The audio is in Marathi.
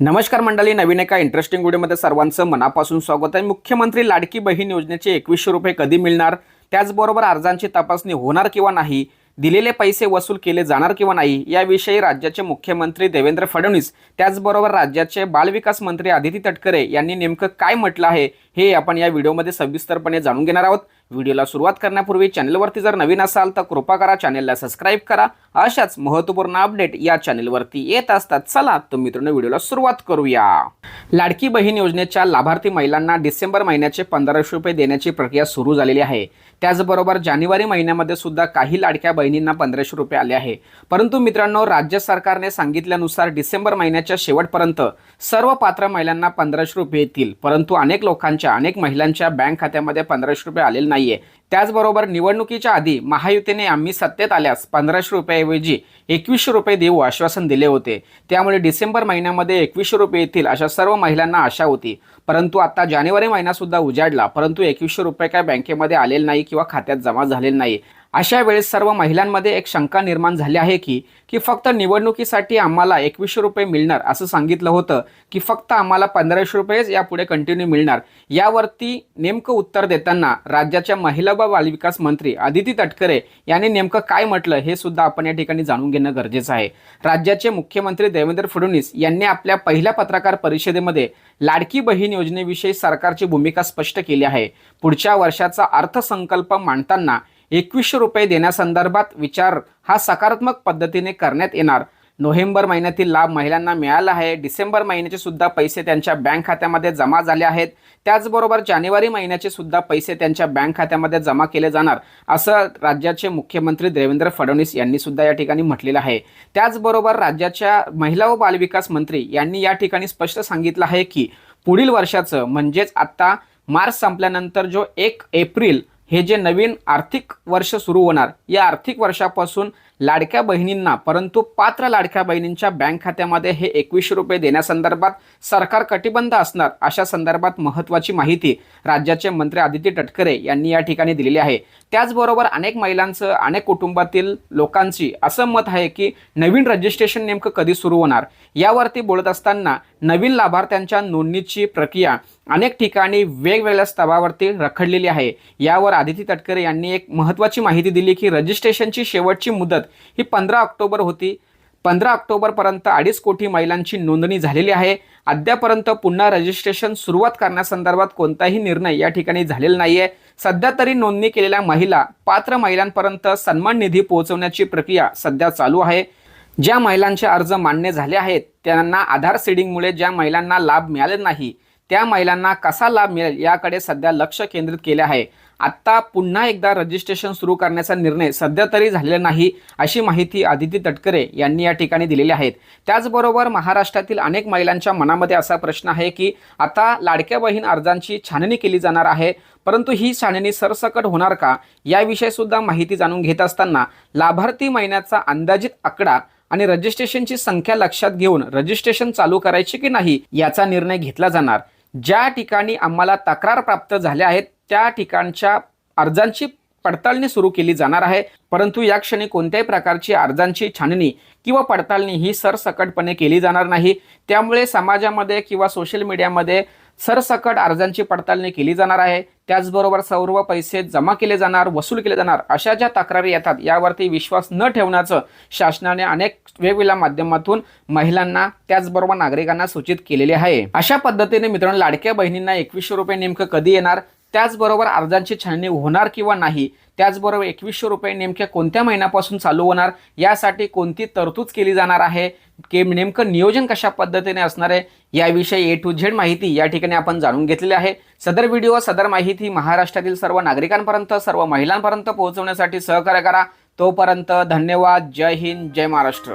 नमस्कार मंडळी नवीन एका इंटरेस्टिंग व्हिडिओमध्ये सर्वांचं मनापासून स्वागत आहे. मुख्यमंत्री लाडकी बहीण योजनेचे एकवीसशे रुपये कधी मिळणार? त्याचबरोबर अर्जांची तपासणी होणार किंवा नाही? दिलेले पैसे वसूल केले जाणार किंवा नाही? याविषयी राज्याचे मुख्यमंत्री देवेंद्र फडणवीस त्याचबरोबर राज्याचे बालविकास मंत्री आदिती तटकरे यांनी नेमकं काय म्हटलं आहे हे आपण या व्हिडिओमध्ये सविस्तरपणे जाणून घेणार आहोत. व्हिडिओला सुरुवात करण्यापूर्वी चॅनलवरती जर नवीन असाल तर कृपा करा चॅनलला सबस्क्राईब करा. अशाच महत्त्वपूर्ण अपडेट या चॅनलवरती येत असतात. चला तर मित्रांनो व्हिडिओला सुरुवात करूया. लाडकी बहीण योजनेच्या लाभार्थी महिलांना डिसेंबर महिन्याचे पंधराशे रुपये देण्याची प्रक्रिया सुरू झालेली आहे. त्याचबरोबर जानेवारी महिन्यामध्ये सुद्धा काही लाडक्या बहिणींना पंधराशे रुपये आले आहे. परंतु मित्रांनो राज्य सरकारने सांगितल्यानुसार डिसेंबर महिन्याच्या शेवटपर्यंत सर्व पात्र महिलांना पंधराशे रुपये येतील. परंतु अनेक लोकांच्या अनेक महिलांच्या बँक खात्यामध्ये पंधराशे रुपये आलेले नाही नाहीये. त्याचबरोबर निवडणुकीच्या आधी महायुतीने आम्ही सत्तेत आल्यास पंधराशे रुपयाऐवजी एकवीसशे रुपये देऊ आश्वासन दिले होते. त्यामुळे डिसेंबर महिन्यामध्ये एकवीसशे रुपये येतील अशा सर्व महिलांना आशा होती. परंतु आता जानेवारी महिनासुद्धा उजाडला. परंतु एकवीसशे रुपये काय बँकेमध्ये आलेले नाही किंवा खात्यात जमा झालेले नाही. अशा वेळेस सर्व महिलांमध्ये एक शंका निर्माण झाली आहे की की फक्त निवडणुकीसाठी आम्हाला एकवीसशे रुपये मिळणार असं सांगितलं होतं की फक्त आम्हाला पंधराशे रुपयेच यापुढे कंटिन्यू मिळणार. यावरती नेमकं उत्तर देताना राज्याच्या महिला व बालविकास मंत्री आदिती तटकरे यांनी नेमकं काय म्हटलं हे सुद्धा आपण या ठिकाणी जाणून घेणं गरजेचं आहे. राज्याचे मुख्यमंत्री देवेंद्र फडणवीस यांनी आपल्या पहिल्या पत्रकार परिषदेमध्ये लाडकी बहीण योजनेविषयी सरकारची भूमिका स्पष्ट केली आहे. पुढच्या वर्षाचा अर्थसंकल्प मांडताना एकवीसशे रुपये देण्यासंदर्भात विचार हा सकारात्मक पद्धतीने करण्यात येणार. नोव्हेंबर महिन्यातील लाभ महिलांना मिळाला आहे. डिसेंबर महिन्याचे सुद्धा पैसे त्यांच्या बँक खात्यामध्ये जमा झाले आहेत. त्याचबरोबर जानेवारी महिन्याचे सुद्धा पैसे त्यांच्या बँक खात्यामध्ये जमा केले जाणार असं राज्याचे मुख्यमंत्री देवेंद्र फडणवीस यांनी सुद्धा या ठिकाणी म्हटलेलं आहे. त्याचबरोबर राज्याच्या महिला व बालविकास मंत्री यांनी या ठिकाणी स्पष्ट सांगितलं आहे की पुढील वर्षाचं म्हणजेच आत्ता मार्च संपल्यानंतर जो एक एप्रिल हे जे नवीन आर्थिक वर्ष सुरू होणार या आर्थिक वर्षापासून लाडक्या बहिणींना परंतु पात्र लाडक्या बहिणींच्या बँक खात्यामध्ये हे एकवीसशे रुपये देण्यासंदर्भात सरकार कटिबंध असणार अशा संदर्भात महत्त्वाची माहिती राज्याचे मंत्री आदित्य तटकरे यांनी या ठिकाणी दिलेली आहे. त्याचबरोबर अनेक महिलांचं अनेक कुटुंबातील लोकांची असं मत आहे की नवीन रजिस्ट्रेशन नेमकं कधी सुरू होणार? यावरती बोलत असताना नवीन लाभार्थ्यांच्या नोंदणीची प्रक्रिया अनेक ठिकाणी वेगवेगळ्या स्तरावरती रखडलेली आहे. यावर आदिती तटकरे यांनी एक महत्त्वाची माहिती दिली की रजिस्ट्रेशनची शेवटची मुदत ही पंधरा ऑक्टोबर होती. पंधरा ऑक्टोबरपर्यंत अडीच कोटी महिलांची नोंदणी झालेली आहे. अद्यापर्यंत पुन्हा रजिस्ट्रेशन सुरुवात करण्यासंदर्भात कोणताही निर्णय या ठिकाणी झालेला नाही आहे सध्या तरी नोंदणी केलेल्या महिला पात्र महिलांपर्यंत सन्मान निधी पोहोचवण्याची प्रक्रिया सध्या चालू आहे. ज्या महिलांचे अर्ज मान्य झाले आहेत त्यांना आधार सीडिंगमुळे ज्या महिलांना लाभ मिळाले नाही त्या महिलांना कसा लाभ मिळेल याकडे सध्या लक्ष केंद्रित केले आहे. आत्ता पुन्हा एकदा रजिस्ट्रेशन सुरू करण्याचा निर्णय सध्या तरी झालेला नाही अशी माहिती आदिती तटकरे यांनी या ठिकाणी दिलेली आहेत त्याचबरोबर महाराष्ट्रातील अनेक महिलांच्या मनामध्ये असा प्रश्न आहे की आता लाडक्या बहीण अर्जांची छाननी केली जाणार आहे परंतु ही छाननी सरसकट होणार का याविषयीसुद्धा माहिती जाणून घेत असताना लाभार्थी महिन्याचा अंदाजित आकडा आणि रजिस्ट्रेशनची संख्या लक्षात घेऊन रजिस्ट्रेशन चालू करायची की नाही याचा निर्णय घेतला जाणार. ज्या ठिकाणी आम्हाला तक्रार प्राप्त झाल्या आहेत त्या ठिकाणच्या अर्जांची पडताळणी सुरू केली जाणार आहे. परंतु या क्षणी कोणत्याही प्रकारची अर्जांची छाननी किंवा पडताळणी ही सरसकटपणे केली जाणार नाही. त्यामुळे समाजामध्ये किंवा सोशल मीडियामध्ये सरसकट अर्जांची पडताळणी केली जाणार आहे. त्याचबरोबर सर्व पैसे जमा केले जाणार वसूल केले जाणार अशा ज्या तक्रारी येतात यावरती विश्वास न ठेवण्याचं शासनाने अनेक वेगवेगळ्या माध्यमातून महिलांना त्याचबरोबर नागरिकांना सूचित केलेले आहे. अशा पद्धतीने मित्रांनो लाडक्या बहिणींना एकवीसशे रुपये नेमकं कधी येणार? त्याचबरोबर अर्जांची छाननी होणार किंवा नाही त्याचबरोबर एकवीसशे रुपये नेमक्या कोणत्या महिन्यापासून चालू होणार यासाठी कोणती तरतूद केली जाणार आहे की नेमकं नियोजन कशा पद्धतीने असणार आहे याविषयी ए टू झेड माहिती या ठिकाणी आपण जाणून घेतलेली आहे. सदर व्हिडिओ सदर माहिती महाराष्ट्रातील सर्व नागरिकांपर्यंत सर्व महिलांपर्यंत पोहोचवण्यासाठी सहकार्य करा. तोपर्यंत धन्यवाद. जय हिंद जय महाराष्ट्र.